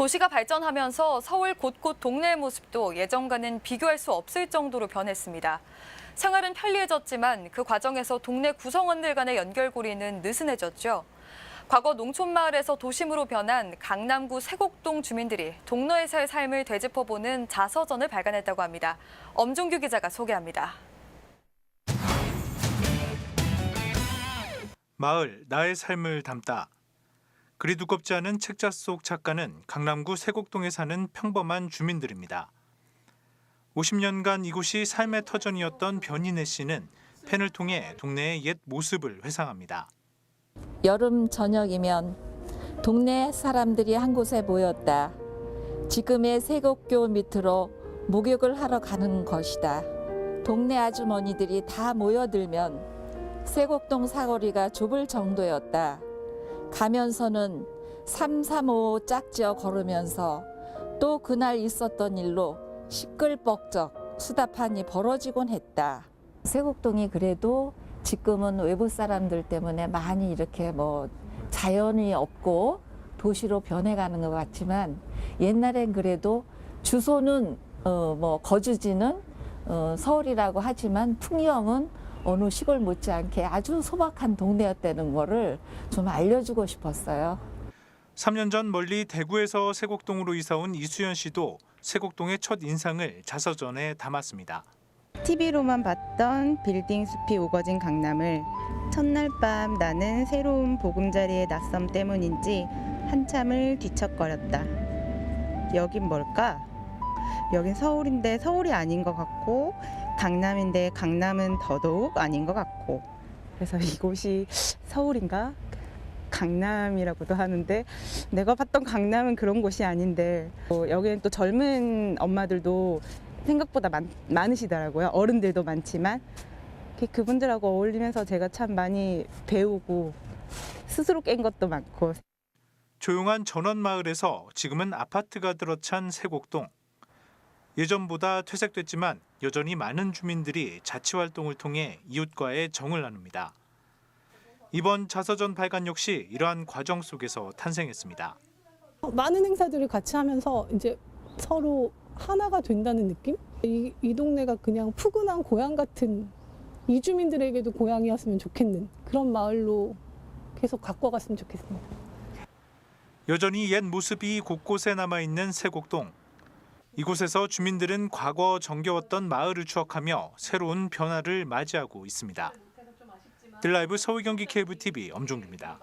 도시가 발전하면서 서울 곳곳 동네의 모습도 예전과는 비교할 수 없을 정도로 변했습니다. 생활은 편리해졌지만 그 과정에서 동네 구성원들 간의 연결고리는 느슨해졌죠. 과거 농촌마을에서 도심으로 변한 강남구 세곡동 주민들이 동네에서의 삶을 되짚어보는 자서전을 발간했다고 합니다. 엄종규 기자가 소개합니다. 마을 나의 삶을 담다. 그리 두껍지 않은 책자 속 작가는 강남구 세곡동에 사는 평범한 주민들입니다. 50년간 이곳이 삶의 터전이었던 변인혜 씨는 펜을 통해 동네의 옛 모습을 회상합니다. 여름 저녁이면 동네 사람들이 한 곳에 모였다. 지금의 세곡교 밑으로 목욕을 하러 가는 것이다. 동네 아주머니들이 다 모여들면 세곡동 사거리가 좁을 정도였다. 가면서는 335 짝지어 걸으면서 또 그날 있었던 일로 시끌벅적 수다판이 벌어지곤 했다. 세곡동이 그래도 지금은 외부 사람들 때문에 많이 이렇게 뭐 자연이 없고 도시로 변해가는 것 같지만 옛날엔 그래도 주소는 어 뭐 거주지는 어 서울이라고 하지만 풍경은 어느 시골 못지않게 아주 소박한 동네였다는 거를 좀 알려주고 싶었어요. 3년 전 멀리 대구에서 세곡동으로 이사 온 이수연 씨도 세곡동의 첫 인상을 자서전에 담았습니다. TV로만 봤던 빌딩 숲이 우거진 강남을 첫날 밤 나는 새로운 보금자리의 낯섦 때문인지 한참을 뒤척거렸다. 여긴 뭘까? 여긴 서울인데 서울이 아닌 것 같고 강남인데 강남은 더더욱 아닌 것 같고 그래서 이곳이 서울인가? 강남이라고도 하는데 내가 봤던 강남은 그런 곳이 아닌데 어, 여기는 또 젊은 엄마들도 생각보다 많, 많으시더라고요. 어른들도 많지만 그- 그분들하고 어울리면서 제가 참 많이 배우고 스스로 깬 것도 많고 조용한 전원 마을에서 지금은 아파트가 들어찬 세곡동. 예전보다 퇴색됐지만 여전히 많은 주민들이 자치 활동을 통해 이웃과의 정을 나눕니다. 이번 자서전 발간 역시 이러한 과정 속에서 탄생했습니다. 많은 행사들을 같이 하면서 이제 서로 하나가 된다는 느낌? 이, 이 동네가 그냥 푸근한 고향 같은 이주민들에게도 고향이었으면 좋겠는 그런 마을로 계속 갖고 갔으면 좋겠습니다. 여전히 옛 모습이 곳곳에 남아 있는 세곡동. 이곳에서 주민들은 과거 정겨웠던 마을을 추억하며 새로운 변화를 맞이하고 있습니다. 들라이브 서울 경기 케이블 TV 엄종규입니다.